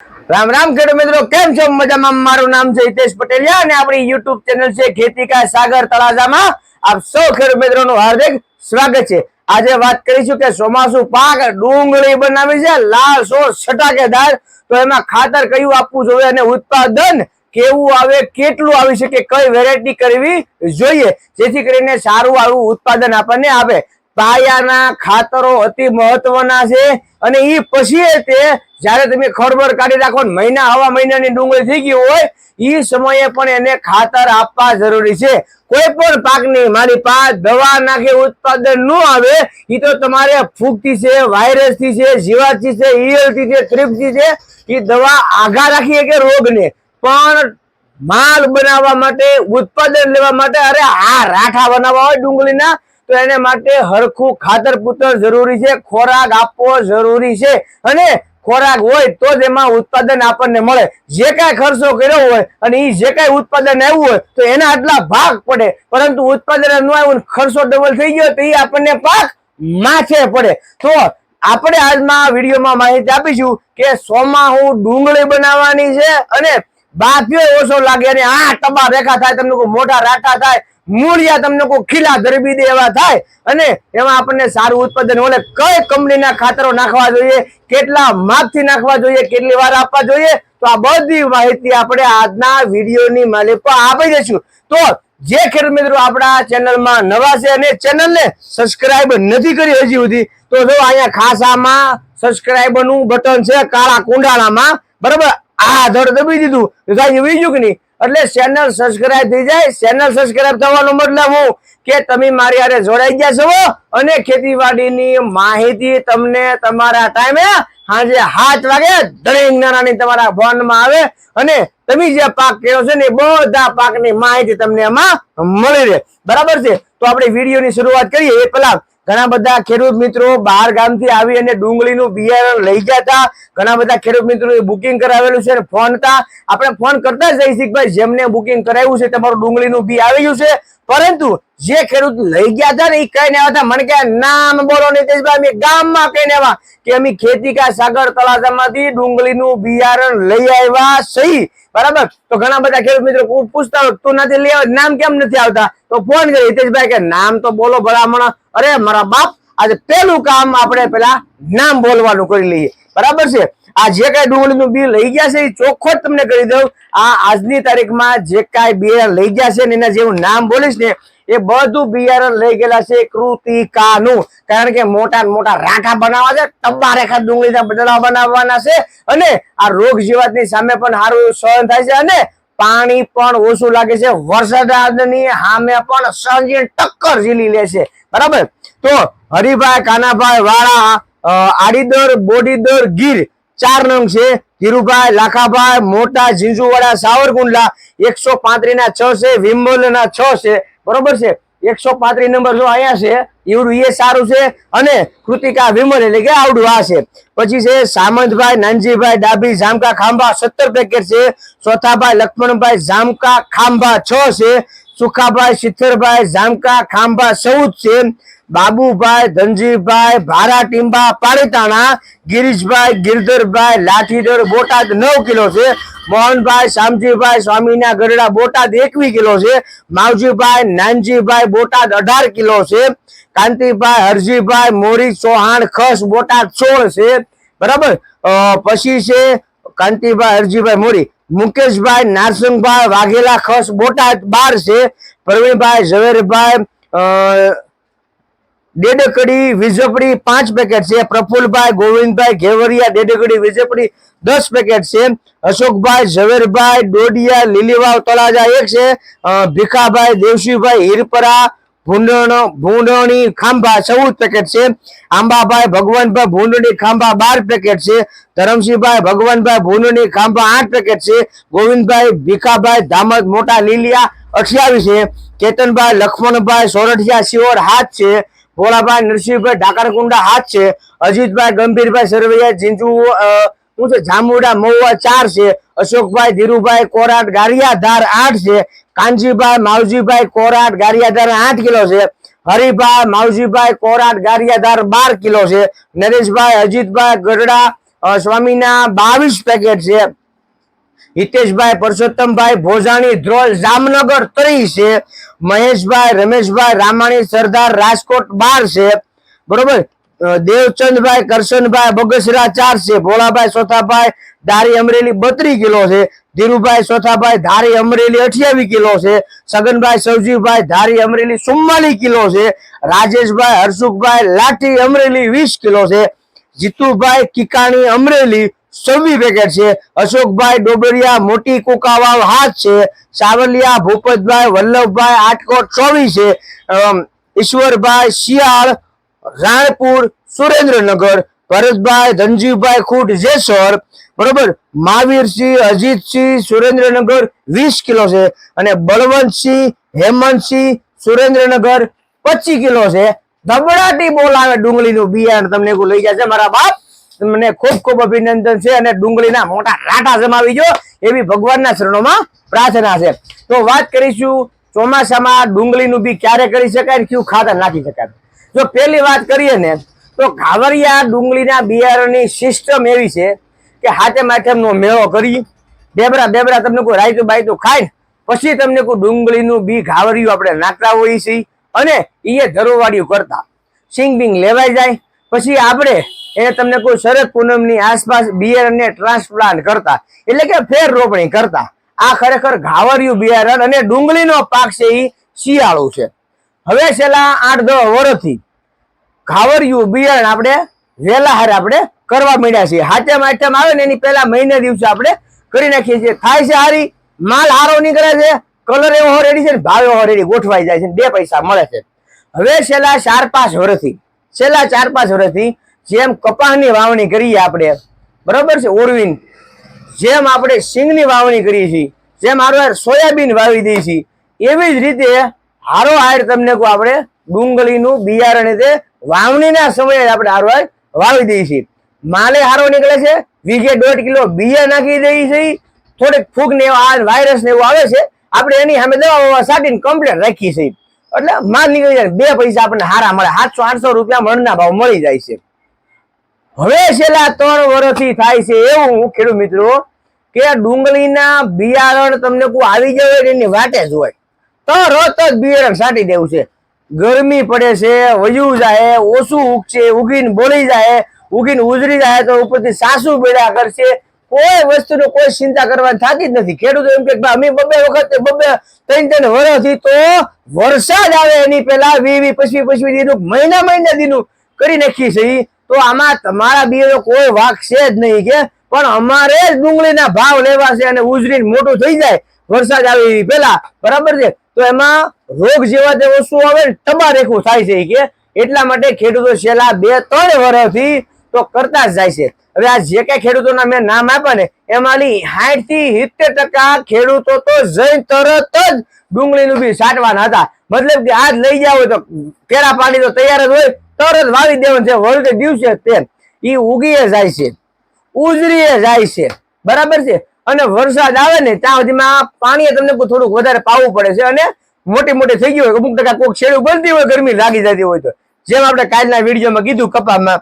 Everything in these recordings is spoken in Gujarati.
રામ રામ ખેડૂત મિત્રો, કેમ છો? મજામાં? મારું નામ છે હિતેશ પટેલિયા અને આપણી યુટ્યુબ ચેનલ છે ખેતી કા સાગર તળાજામાં આપ સૌ ખેડૂત મિત્રોનું હાર્દિક સ્વાગત છે. આજે વાત કરીશું કે ચોમાસુ પાક ડુંગળી બનાવી છે લાલ સો છટાકેદાર તો એમાં ખાતર કયું આપવું જોઈએ અને ઉત્પાદન કેવું આવે, કેટલું આવી શકે, કઈ વેરાયટી કરવી જોઈએ? જેથી કરીને સારું આવું ઉત્પાદન આપણને આપે પાયાના ખાતરો અતિ મહત્વના છે. અને એ પછી તે જ્યારે તમે ખરબર કાઢી રાખો મહિના હવા મહિનાની ડુંગળી થઈ ગઈ હોય એ સમયે પણ એને ખાતર આપવા જરૂરી છે. કોઈ પણ પાકની, મારી પાક, દવા નાખે, ઉત્પાદન ન આવે એ તો તમારે ફૂગથી છે, વાયરસથી છે, જીવાતથી છે, ઈયળથી છે ત્રિપથી છે એ દવા આઘા રાખીએ કે રોગને? પણ માલ બનાવવા માટે, ઉત્પાદન લેવા માટે અરે આ રાઠા બનાવવા હોય ડુંગળીના તો એને માટે હરખું ખાતર પૂતર જરૂરી છે, ખોરાક આપવો જરૂરી છે. અને ખોરાક હોય તો જ એમાં ઉત્પાદન આપણને મળે. જે કાંઈ ખર્ચો કર્યો હોય અને એ જે કાંઈ ઉત્પાદન આવ્યું હોય તો એના આટલા ભાગ પડે. પરંતુ ઉત્પાદન ન આવ્યું ખર્ચો ડબલ થઈ ગયો તો એ આપણને પાક માથે પડે. તો આપણે આજમાં વિડીયોમાં માહિતી આપીશું કે સોમાં હું ડુંગળી બનાવવાની છે અને બાફ્યો ઓછો લાગે અને આ ટબા રેખા થાય, તમને મોટા રાટા થાય મૂળિયા તમને કોઈ ખીલા દરબી દે એવા થાય અને એમાં આપણને સારું ઉત્પાદન મળે. કઈ કંપનીના ખાતરો નાખવા જોઈએ, કેટલા માપથી નાખવા જોઈએ, કેટલી વાર આપવા જોઈએ, તો આ બધી માહિતી આપણે આજના વિડીયોની માલિકો આપી દઈશું. તો જે ખેડૂત મિત્રો આપણા ચેનલમાં નવા છે અને ચેનલને સબસ્ક્રાઇબ નથી કરી હજી સુધી, તો જો અહીંયા ખાસામાં આમાં બટન છે, કાળા કુંડાળામાં, બરાબર? આ ધડ દબી દીધું. વીજું કે નહીં એટલે ચેનલ સબસ્ક્રાઇબ થઈ જાય. ચેનલ સબસ્ક્રાઇબ થવાનો મતલબ હું કે તમે મારી આરે જોડાઈ ગયા છો અને ખેતીવાડીની માહિતી તમને તમારા ટાઈમે સાંજે સાત વાગે દરેક નાનાની તમારા ફોનમાં આવે. અને તમે જે પાક કર્યો છે ને એ બધા પાકની માહિતી તમને એમાં મળી રહે. બરાબર છે? તો આપણે વિડીયોની શરૂઆત કરીએ. એ પહેલા ઘણા બધા ખેડૂત મિત્રો બહાર ગામથી આવી અને ડુંગળીનું બિયારણ લઈ ગયા હતા. ઘણા બધા ખેડૂત મિત્રો બુકિંગ કરાવેલું છે ફોન હતા. આપણે ફોન કરતા જ રહીશું જેમને બુકિંગ કરાવ્યું છે, તમારું ડુંગળીનું બી આવી ગયું છે. પરંતુ જે ખેડૂત લઈ ગયા હતા ને એ કઈ આવ્યા હતા? મને કે નામ બોલો નીતિશભાઈ, અમે ગામમાં કહીને આવ્યા કે અમે ખેતી કા સાગર તળાજામાંથી ડુંગળીનું બિયારણ લઈ આવ્યા સહી. બરાબર? તો ઘણા બધા ખેડૂત મિત્રો પૂછતા તું નથી લઈ આવ્યો? નામ કેમ નથી આવતા? તો ફોન કરી હિતેશભાઈ કે, નામ તો બોલો ભલામણ અરે, મારા બાપ, આજે પેલું કામ આપણે પેલા નામ બોલવાનું કરી લઈએ. બરાબર છે? આ જે કઈ ડુંગળીનું બિલ લઈ ગયા છે, એ ચોખ્ખો જ તમને કરી દઉં. આ આજની તારીખમાં જે કાંઈ બિયારણ લઈ ગયા છે ને એના જેવું નામ બોલીશ ને, એ બધું બિયારણ લઈ ગયેલા છે કૃતિકાનું. કારણ કે મોટા મોટા રાખા બનાવવા છે, ટબ્બા રેખા ડુંગળીના બદલા બનાવવાના છે અને આ રોગ જીવાતની સામે પણ સારું સહન થાય છે અને પાણી પણ ઓછું લાગે છે. વરસાદની સામે પણ સહજી ટક્કર ઝીલી લે છે. બરાબર? તો હરિભાઈ, કાનાભાઈ, વાળા આડીદર, બોડીદર, ગીર ચાર નંગ છે. ધીરુભાઈ, લાખાભાઈ, મોટા ઝીંઝુવાડા સાવરકુંડલા એકસો પાંત્રીસ ના છ છે. વિમલ ના છ છે. બરોબર છે? એકસો પાંત્રીસ નંબર જો અહીંયા છે એવડું એ સારું છે. અને કૃતિકા વિમલ એટલે કે આવડું આ છે. પછી છે સામંતભાઈ નાનજીભાઈ ડાભી, જામકા ખાંભા, સત્તર પેકેટ છે. ચોથાભાઈ, લક્ષ્મણભાઈ, જામકા ખાંભા છ છે. સુખાભાઈ સિત્તેરભાઈ જામકા, ખાંભા ચૌદ છે બાબુભાઈ, ધનજીભાઈ, ભારા, ટીંબા પાણીતાણા ગિરીશભાઈ, ગિરધરભાઈ લાઠીદર બોટાદ નવ કિલો છે. મોહનભાઈ, શામજીભાઈ, સ્વામીના ગરડા બોટાદ એકવી કિલો છે. માવજીભાઈ, નાનજીભાઈ, બોટાદ અઢાર કિલો છે. કાંતિભાઈ, હરજીભાઈ, મોરી, ચૌહાણ, ખસ, બોટાદ સોળ છે. બરાબર? પછી છે કાંતિભાઈ, હરજીભાઈ, મોરી. મુકેશભાઈ, નારસિંહભાઈ, વાઘેલા ખસ, બોટાદ બાર છે. પ્રવીણભાઈ, ઝવેરભાઈ ડેડકડી, વિજપડી પાંચ પેકેટ છે. પ્રફુલભાઈ, ગોવિંદભાઈ, ઘેવરિયા, ડેડકડી, વિજપડી દસ પેકેટ છે. અશોકભાઈ, ઝવેરભાઈ, ડોડિયા, લીલીવાવ, તળાજા એક છે. ભીખાભાઈ, દેવશીભાઈ, હીરપરા ભૂંડણ, ભૂંડણી ખાંભા, ચૌદ પેકેટ છે. આંબાભાઈ ભગવાનભાઈ ભૂંડણી ખાંભા બાર પેકેટ છે. ધરમસિંહભાઈ ભગવાનભાઈ ભૂંડણી ખાંભા આઠ પેકેટ છે. ગોવિંદભાઈ ભીખાભાઈ ધામત મોટા લીલિયા અઠ્યાવીસ છે. કેતનભાઈ, લક્ષ્મણભાઈ, સોરઠિયા શિવર હાથ છે. ભોળાભાઈ, નરસિંહભાઈ ડાકરકુંડા હાથ છે. અજીતભાઈ, ગંભીરભાઈ, સરવૈયા, જીંજુ શું છે? જામુડા મહુવા ચાર છે, અશોકભાઈ, ધીરુભાઈ, કોરાટ, ગારિયાધાર આઠ છે, કાનજીભાઈ, માવજીભાઈ, કોરાટ, ગારિયાધાર આઠ કિલો છે હરિભાઈ માવજીભાઈ, કોરાટ, ગારિયાધાર બાર કિલો છે, નરેશભાઈ, અજીતભાઈ, ગઢડા સ્વામીના બાવીસ પેકેટ છે, હિતેશભાઈ, પરસોત્તમભાઈ, ભોજાણી, ધ્રોલ, જામનગર ત્રીસ છે, મહેશભાઈ, રમેશભાઈ, રામાણી, સરદાર, રાજકોટ બાર છે, બરોબર? દેવચંદભાઈ, કરશનભાઈ, બગસરા ચાર છે ભોળાભાઈ સોથાભાઈ, ધારી અમરેલી બત્રીસ કિલો છે. ધીરુભાઈ સોથાભાઈ, ધારી અમરેલી અઠ્યાવીસ કિલો છે. સગનભાઈ સવજીભાઈ ધારી અમરેલી ચુમ્માલીસ કિલો છે. રાજેશભાઈ, હર્ષુખભાઈ, લાઠી અમરેલી વીસ કિલો છે. જીતુભાઈ, કિકાણી અમરેલી છવ્વીસ પેકેટ છે. અશોકભાઈ ડોબરિયા, મોટી કુકાવાવ હાથ છે. સાવલિયા, ભૂપતભાઈ, વલ્લભભાઈ, આટકોટ ચોવીસ છે. ઈશ્વરભાઈ શિયાળ રાણપુર સુરેન્દ્રનગર, ભરતભાઈ ધનજીભાઈ ખૂટ, જેસર, બરોબર? મહાવીરસિંહ, અજીતસિંહ, સુરેન્દ્રનગર વીસ કિલો છે અને બળવંતસિંહ, હેમંતસિંહ, સુરેન્દ્રનગર પચીસ કિલો છે. ધબડાટી બોલાવે ડુંગળીનું બિયારણ. તમને એવું લઈ જશે મારા બાપ. તમને ખૂબ ખૂબ અભિનંદન છે અને ડુંગળીના મોટા રાટા જમાવી જો એવી ભગવાનના શરણોમાં પ્રાર્થના છે. તો વાત કરીશું ચોમાસામાં ડુંગળીનું બી ક્યારે કરી શકાય ને કયું ખાતર નાખી શકાય. જો પેલી વાત કરીએ ને, તો ઘાવરિયા ડુંગળીના બિયારણની સિસ્ટમ એવી છે કે હાથે માથેમનો મેળો કરી, બેબરા બેબરા તમને કોઈ રાયતું બાયતું ખાય પછી તમને કોઈ ડુંગળીનું બી ઘાવરિયું આપણે નાખતા હોઈએ છીએ અને એ ધરોવાડિયું કરતા. સિંગ બિંગ લેવાઈ જાય, પછી આપણે એને તમને કોઈ શરદ પૂનમની આસપાસ બિયારણને ટ્રાન્સપ્લાન્ટ કરતા, એટલે કે ફેર રોપણી કરતા. આ ખરેખર ઘાવરિયું બિયારણ અને ડુંગળીનો પાક છે એ શિયાળું છે. હવે છેલ્લા આઠ દસ વર્ષથી ખાવરિયું બિયારણ આપણે વહેલા હારે આપણે કરવા માંડ્યા છીએ. હાથેમ આઠમ આવે ને એની પહેલા મહિને દિવસે આપણે કરી નાખીએ છીએ. થાય છે હારી, માલ હારો નીકળે છે, કલર એવો રેડી છે ને ભાવ એવો રેડી ગોઠવાઈ જાય છે બે પૈસા મળે છે. હવે છેલ્લા ચાર પાંચ વર્ષથી, છેલ્લા ચાર પાંચ વર્ષથી જેમ કપાસની વાવણી કરીએ આપણે, બરોબર છે, ઓરવીન? જેમ આપણે સિંગની વાવણી કરીએ છીએ, જેમ હારો સોયાબીન વાવી દઈએ છીએ, એવી જ રીતે હારો હાર તમને કહું આપણે, ડુંગળીનું બિયારણ તે વાવણીના સમયે આપણે હારો હાર વાવી દઈએ છીએ. માલે હારો નીકળે છે, વીઘે દોઢ કિલો બિયા નાખી દઈએ છીએ. થોડીક ફૂગ ને એવા આ વાયરસ ને એવું આવે છે, આપણે એની સામે દવા છાંટીને કમ્પ્લીટ રાખીએ છીએ. એટલે માલ નીકળી જાય, બે પૈસા આપણને હારા મળે, સાતસો, આઠસો રૂપિયા મણના ભાવ મળી જાય છે. હવે છેલ્લા ત્રણ વર્ષથી થાય છે એવું ખેડૂત મિત્રો, કે ડુંગળીના બિયારણ તમને કોઈ આવી જાય એની વાટે જ હોય. તરત જ બિયારણ છાંટી દેવું છે. ગરમી પડે છે, વયું જાય, ઓછું ઉગશે, ઉગીને બોલી જાય, ઉગીને ઉજરી જાય તો ઉપરથી સાસુ બેડા કરશે. કોઈ વસ્તુનો કોઈ ચિંતા કરવાની થતી જ નથી. ખેડૂતો એમ કે અમે બબે વખત બબે ત્રણ ત્રણ વર્ષથી તો વરસાદ આવે એની પહેલા વીવી પછી પચવી દીનું મહિના મહિના દીનું કરી નાખી છે તો આમાં તમારા બિયાનો કોઈ વાક છે જ નહીં કે, પણ અમારે જ ડુંગળીના ભાવ લેવા છે અને ઉજરીને મોટું થઈ જાય વરસાદ આવે એવી પહેલા. બરાબર છે? તો એમાં રોગ જેવા તે વસ્તુ આવે ને ટબા થાય છે કે. એટલા માટે ખેડૂતો છેલ્લા બે, ત્રણ વર્ષથી તો કરતા જ જાય છે. હવે આ જે કઈ ખેડૂતોના મેં નામ આપ્યા ને એમાંની સાઠથી સિત્તેર ટકા ખેડૂતો તો જઈ તરત જ ડુંગળીનું બી સાટવાના હતા. મતલબ કે આજ લઈ જાવ તો કેરા પાડી તો તૈયાર જ હોય, તરત વાવી દેવાનું છે. વળતે દિવસે તેમ. ઈ ઉગીએ જાય છે. ઉજરીએ જાય છે. બરાબર છે? અને વરસાદ આવે ને ત્યાં સુધીમાં પાણી તમને થોડુંક વધારે પાવું પડે છે અને મોટી મોટી થઈ ગયું હોય, અમુક ટકા કોઈક શેડું બનતી હોય, ગરમી લાગી જતી હોય તો. જેમ આપણે કાલના વિડીયોમાં કીધું કપામાં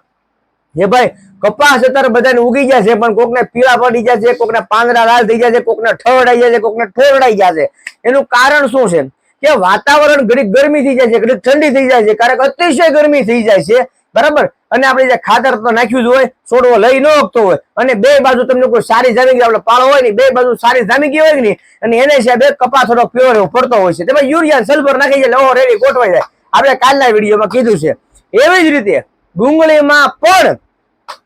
હે ભાઈ, કપાસ અત્યારે બધાને ઉગી ગયા છે, પણ કોકને પીળા પડી ગયા છે, કોકને પાંદડા લાલ થઈ ગયા છે, કોકને ઠવડાઈ ગયા છે, કોકને ઠોરડાઈ ગયા છે. એનું કારણ શું છે? કે વાતાવરણ ઘડીક ગરમી થઈ જાય છે, ઘડીક ઠંડી થઈ જાય છે ક્યારેક અતિશય ગરમી થઈ જાય છે. બરાબર? અને આપણે જે ખાતર તો નાખ્યું જ હોય છોડવો લઈ ન આપતો હોય. અને બે બાજુ તમને કોઈ સારી જામી આપણે પાળો હોય ને, બે બાજુ સારી જામી ગઈ હોય ને અને એને હિસાબે કપા થોડો પ્યોર પડતો હોય છે. તેમાં યુરિયા સલ્ફર નાખી જાય એટલે રેડી, ગોઠવાઈ જાય. આપણે કાલના વિડીયોમાં કીધું છે. એવી જ રીતે ડુંગળીમાં પણ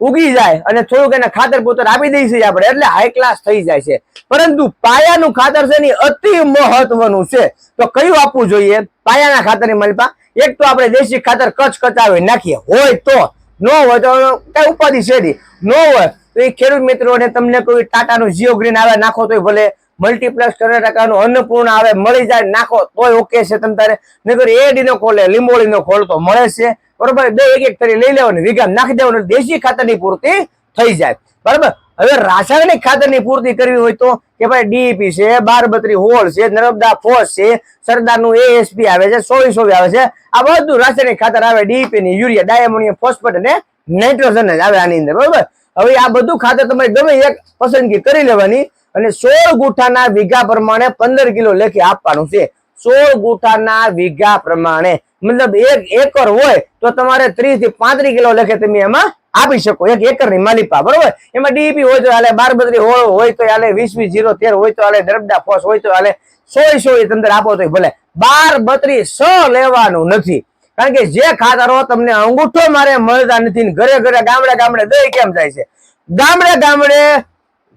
ઉગી જાય અને થોડુંક એને ખાતર પોતર આપી દઈશું આપણે, એટલે હાઈ ક્લાસ થઈ જાય છે. પરંતુ પાયાનું ખાતર છે ને અતિ મહત્વનું છે. તો કયું આપવું જોઈએ? પાયાના ખાતરની મલપા એક તો આપણે દેશી ખાતર કચ્છ કચાવી નાખીએ, હોય તો. ન હોય તો કઈ ઉપાધિ છે નો હોય તો એ ખેડૂત મિત્રોને તમને કોઈ ટાટાનું જીઓ ગ્રીન આવે, નાખો તોય ભલે. મલ્ટીપ્લેક્સ કર્ણાટકાનું અન્નપૂર્ણ આવે, મળી જાય, નાખો, તોય ઓકે છે તમ તારે. નગર એડીનો ખોલે, લીંબોળીનો ખોલ તો મળે છે. બરોબર? બે એક એક કરી લઈ લેવાની વીઘા નાખી દેવાનું, દેશી ખાતરની પૂર્તિ થઈ જાય. બરાબર? હવે રાસાયણિક ખાતરની પૂર્તિ કરવી હોય તો કે ભાઈ ડીઈપી છે, બારબત્રી હોળ છે, નર્મદા ફોસ છે, સરદારનું એએસપી આવે છે સોવી સોવી આવે છે. આ બધું રાસાયણિક ખાતર આવે ડીઈપી ની યુરિયા, ડાયમોનિયમ, ફોસ્ફેટ અને નાઇટ્રોજન જ આવે આની અંદર, બરોબર? હવે આ બધું ખાતર તમારે ગમે એક પસંદગી કરી લેવાની અને સોળ ગુઠાના વીઘા પ્રમાણે પંદર કિલો લેખી આપવાનું છે. સોળ ગુઠાના વીઘા પ્રમાણે મતલબ એક એકર હોય તો તમારે ત્રીસથી પાંત્રીસ કિલો લેખે તમે એમાં આપી શકો. એક એકરની માલિપા, બરોબર? એમાં ડીપી હોય તો હાલે બાર બત્રી હોય તો હાલે વીસ વીસ જીરો તેર હોય તો હાલે દરબડા ફોસ, હોય તો હાલે સો સો તંદર આપો તો ભલે. બાર બત્રી સો લેવાનું નથી. કારણ કે જે ખાતરો તમને અંગૂઠો મારે મળતા નથી ઘરે ઘરે ગામડે ગામડે દઈ કેમ જાય છે? ગામડે ગામડે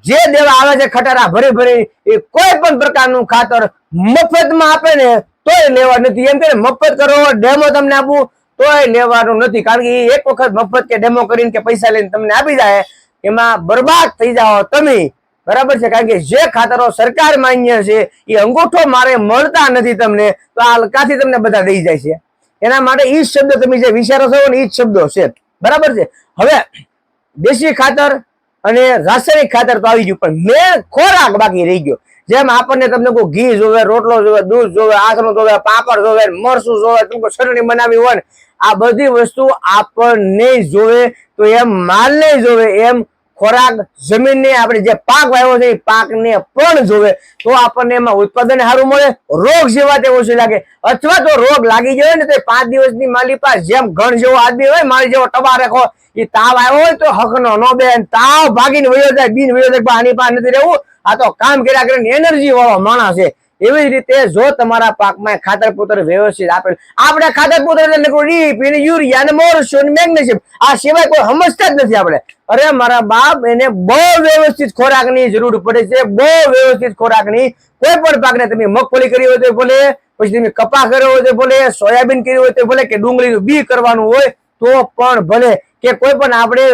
જે દેવા આવે છે ખટારા ભરી ભરી એ કોઈ પણ પ્રકારનું ખાતર મફતમાં આપે ને તોય લેવા નથી. એમ કે મફત કરો, ડેમો તમને આપું, તોય લેવાનું નથી. કારણ કે એક વખત મફત કે ડેમો કરીને કે પૈસા લઈને તમને આપી જાય, એમાં બરબાદ થઈ જાઓ તમે. બરાબર છે? કારણ કે જે ખાતરો સરકાર માન્ય છે, એ અંગૂઠો મારે મળતા નથી તમને, તો આ હલકાથી તમને બધા દઈ જાય છે? એના માટે ઈ શબ્દ તમે જે વિચારો છો ને, ઈ શબ્દો છે. બરાબર છે? હવે, દેશી ખાતર અને રાસાયણિક ખાતર તો આવી ગયું, પણ મેં ખોરાક બાકી રહી ગયો. જેમ આપણને તમને કોઈ ઘી જોવે, રોટલો જોવે, દૂધ જોવે, આથણું જોવે, પાપડ જોવે મરસું જોવે તમને ચટણી બનાવી હોય ને, આ બધી વસ્તુ આપણને જોવે, તો એમ માલને જોવે, એમ ખોરાક જમીનને, આપણે જે પાક વાવ્યો છે એ પાકને પણ જોવે, તો આપણને એમાં ઉત્પાદન સારું મળે, રોગ જેવા તે ઓછું લાગે. અથવા તો રોગ લાગી જાય ને, તો પાંચ દિવસની માલી પાસે જેમ ઘણ જેવો આદમી હોય મારી જેવો ટબા રાખો, એ તાવ આવ્યો હોય તો હકનો નો બે તાવ ભાગીને વયો જાય, બિન વયો જાય આની પાસે નથી રહેવું. આ તો કામ કર્યા કરે એનર્જી વાળો માણસ છે. એવી જ રીતે જો તમારા પાકમાં ખાતર પુત્ર વ્યવસ્થિત આપેલ આપણે ખાતર પુત્ર એટલે ડીપી ને યુરિયા ને મોરસો મેગ્નેશિયમ. આ સિવાય કોઈ સમજતા જ નથી આપણે. અરે મારા બાપ એને બહુ વ્યવસ્થિત ખોરાકની જરૂર પડે છે. બહુ વ્યવસ્થિત ખોરાકની. કોઈ પણ પાકને તમે મગફળી કરી હોય તો ભલે, પછી તમે કપા કર્યો હોય તો ભલે, સોયાબીન કર્યું હોય તો ભલે કે ડુંગળીનું બી કરવાનું હોય તો પણ ભલે કે કોઈ પણ આપણે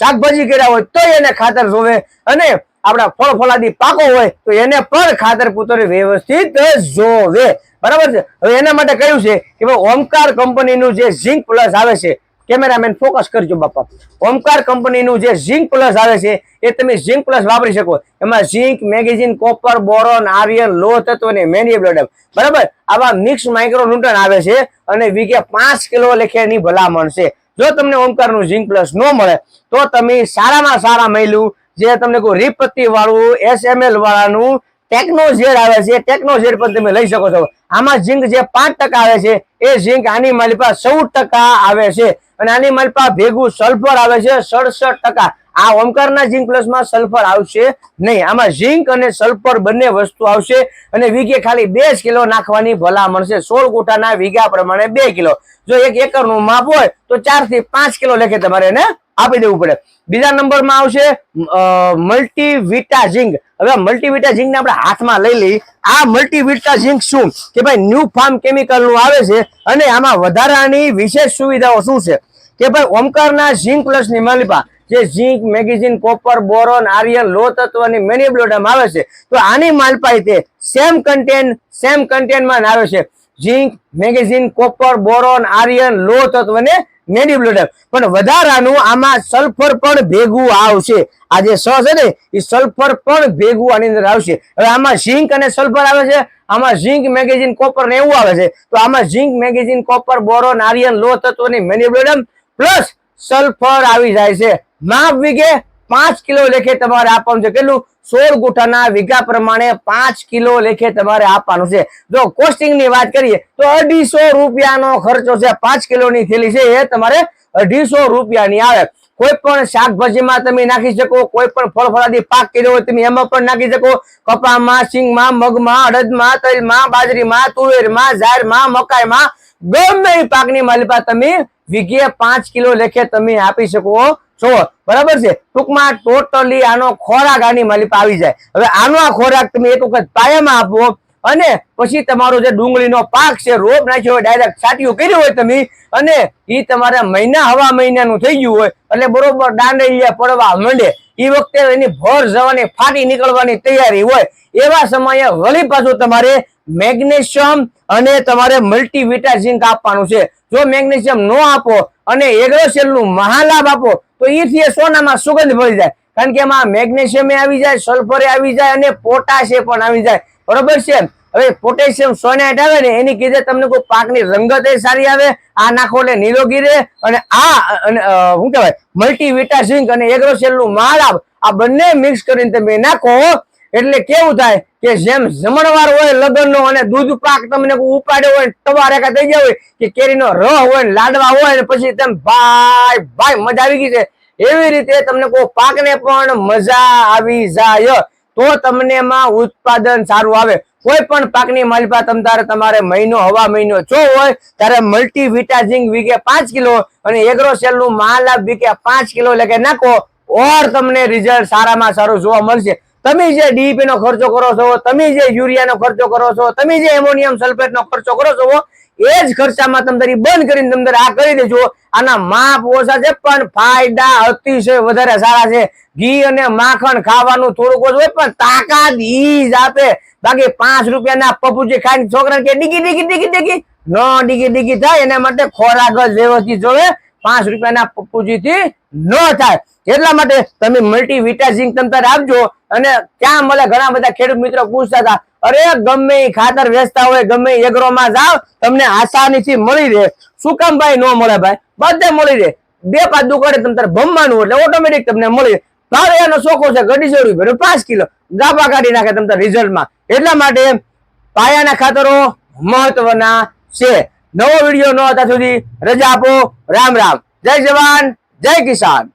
શાકભાજી કર્યા હોય તો એને ખાતર જોવે. અને આપણા ફળ ફળાદી પાકો હોય તો એને પણ ખાતર પુત્ર વ્યવસ્થિત જોવે. બરાબર છે? હવે એના માટે કહ્યું છે કે ભાઈ ઓમકાર કંપનીનું જે ઝિંક પ્લસ આવે છે, કેમેરામેન ફોકસ કરજો બાપા. ઓમકાર કંપનીનું જે ઝિંક પ્લસ આવે છે, એ તમે ઝિંક પ્લસ વાપરી શકો. એમાં zinc, magnesium, copper, boron, iron લો તત્વ અને મેનિબ્લોડમ બરાબર? આવા મિક્સ માઇક્રો ન્યુટ્રન આવે છે અને વીઘે પાંચ કિલો લેખેની ભલામણ છે. જો તમને ઓમકારનું ઝીંક પ્લસ ન મળે, તો તમે સારામાં સારા મહિલું જે તમને કોઈ રીપત્તી વાળું એસએમએલ વાળાનું ટેકનોઝેર આવે છે. ટેકનોઝેર પણ તમે લઈ શકો છો. આમાં ઝીંક જે પાંચ ટકા આવે છે, એ ઝિંક આની માલિપા ચૌદ આવે છે. અને આની માલિપા ભેગું સલ્ફર આવે છે, સડસઠ આ ઓમકારના ઝીંક પ્લસમાં સલ્ફર આવશે નહીં. આમાં ઝીંક અને સલ્ફર બંને વસ્તુ આવશે અને વીઘે ખાલી બે કિલો નાખવાની ભલામણ છે સોળ ગુઠાના વીઘા પ્રમાણે બે કિલો. જો એક એકરનું માપ હોય તો ચારથી પાંચ કિલો લેખે તમારે એને આપી દેવું પડે. બીજા નંબરમાં આવશે મલ્ટીવિટા ઝિંક. હવે મલ્ટીવિટા ઝિંક ને આપણે હાથમાં લઈ લઈ આ મલ્ટીવિટા ઝીંક શું? કે ભાઈ ન્યુ ફાર્મ કેમિકલનું આવે છે અને આમાં વધારાની વિશેષ સુવિધાઓ શું છે? કે ભાઈ ઓમકારના ઝીંક પ્લસની માલિપા જે zinc, magnesium, copper, boron, iron, લો તત્વ અને મેનિબ્લોડમ આવે છે. તો આની માલપાઈ તે સેમ કન્ટેન સેમ કન્ટેનમાં આવે છે. Zinc, magnesium, copper, boron, iron, લો તત્વ ને મેનિબ્લોડમ પણ વધારાનું આમાં સલ્ફર પણ ભેગું આવશે. આ જે સ છે ને, એ સલ્ફર પણ ભેગું આની અંદર આવશે. હવે આમાં ઝીંક અને સલ્ફર આવે છે? આમાં ઝીંક, મેગેઝિન, કોપર ને એવું આવે છે. તો આમાં zinc, magnesium, copper, boron, iron, લો તત્વ ને મેનિબ્લોડમ પ્લસ સલ્ફર આવી જાય છે. માપ વીઘે પાંચ કિલો લેખે તમારે આપવાનું છે. કેટલું? સોળ ગુઠાના વીઘા પ્રમાણે પાંચ કિલો લેખે તમારે આપવાનું છે. જો કોસ્ટિંગની વાત કરીએ, તો અઢીસો રૂપિયાનો ખર્ચો છે. પાંચ કિલોની થેલી છે. એ તમારે અઢીસો રૂપિયાની આવે. કોઈ પણ શાકભાજીમાં તમે નાખી શકો, કોઈ પણ ફળ ફળાદી પાક કર્યો હોય તમે એમાં પણ નાખી શકો. કપામાં સિંગમાં મગમાં અડદમાં તલમાં, બાજરીમાં, તુવેરમાં ઝાડમાં મકાઈમાં ગમે પાકની માલિપા તમે વીઘે પાંચ કિલો લેખે તમે આપી શકો. છો બરાબર છે? ટૂંકમાં ટોટલી આનો ખોરાક આની માલિપ આવી જાય. હવે આનો આ ખોરાક તમે એક વખત પાયામાં આપો અને પછી તમારો જે ડુંગળીનો પાક છે, રોપ નાખ્યો હોય ડાયરેક્ટ છાટિયું કર્યું હોય તમે, અને એ તમારા મહિના, હવા મહિનાનું થઈ ગયું હોય, એટલે બરોબર દાંડે પડવા, માંડે એ વખતે એની ભર જવાની, ફાટી નીકળવાની તૈયારી હોય, એવા સમયે વળી પાછું તમારે મેગ્નેશિયમ અને તમારે મલ્ટીવિટા ઝિંક આપવાનું છે. જો મેગ્નેશિયમ ન આપો અને એગ્રોસેલનું મહાલાભ આપો તો એથી એ સોનામાં સુગંધ ભળી જાય. કારણ કે એમાં મેગ્નેશિયમ આવી જાય, સલ્ફરે આવી જાય અને પોટાશ પણ આવી જાય. બરોબર છે? હવે પોટેશિયમ સોનેટ આવે ને, એની કીધે તમને કોઈ પાકની રંગત એ સારી આવે, આ નાખો એટલે નિરોગી રહે અને આ શું કહેવાય? મલ્ટીવિટા ઝિંક અને એગ્રોસેલનું માળા આ બંને મિક્સ કરીને તમે નાખો એટલે કેવું થાય કે જેમ જમણવાર હોય લગ્નનો અને દૂધ પાક તમને ઉપાડ્યો હોય તવા રેખા થઈ ગયા હોય કે કેરીનો રહ હોય ને લાડવા હોય ને પછી તેમ ભાઈ ભાઈ મજા આવી ગઈ છે. એવી રીતે તમને કોઈ પાકને પણ મજા આવી જાય. તો તમને એમાં ઉત્પાદન સારું આવે. કોઈ પણ પાકની માલિપા તમ તારે તમારે મહિનો, હવા મહિનો જો હોય, ત્યારે મલ્ટી વિટાઝિંગ વીકે પાંચ કિલો અને એગ્રોસેલનું મહાલાભ વીકે પાંચ કિલો એટલે નાખો, ઓર તમને રિઝલ્ટ સારામાં સારું જોવા મળશે. તમે જે ડીપી નો ખર્ચો કરો છો, તમે જે યુરિયાનો ખર્ચો કરો છો, તમે જે એમોનિયમ સલ્ફેટ નો ખર્ચો કરો છો, એ જ ખર્ચામાં તમે બંધ કરીને તમે આ કરી દેજો. આના માપ ઓછા છે, પણ ફાયદા અતિશય વધારે સારા છે. ઘી અને માખણ ખાવાનું થોડુંક ઓછું હોય, પણ તાકાત ઈ જ આપે. બાકી પાંચ રૂપિયાના પપુજી ખાઈને છોકરાને કે ડીગી ડીગી ડીગી ડીગી ન ડીગી ડીગી થાય, એના માટે ખોરાક જ વ્યવસ્થિત જોવે. પાંચ રૂપિયાના પપુજી થી ન થાય. એટલા માટે તમે મલ્ટી તારે આપજો અને ક્યાં મળે ઘણા બધા ખેડૂત મિત્રો પૂછતા હતા, અરે, ગમે ખાતર વેચતા હોય, ગમે એગ્રોમાં જાવ તમને આસાનીથી મળી રહે. શું કામ ભાઈ ન મળે ભાઈ? બધે મળી રહે. બે પાંચ દુકાને તમે ભમવાનું એટલે ઓટોમેટિક તમને મળી તારે એનો શોખો છે ગડી જોડી ભર્યો, પાંચ કિલો. ગાભા કાઢી નાખે તમને રિઝલ્ટમાં એટલા માટે પાયાના ખાતરો મહત્વના છે. નવો વીડિયો ન હતા સુધી રજા આપો. રામ રામ. જય જવાન. જય કિસાન.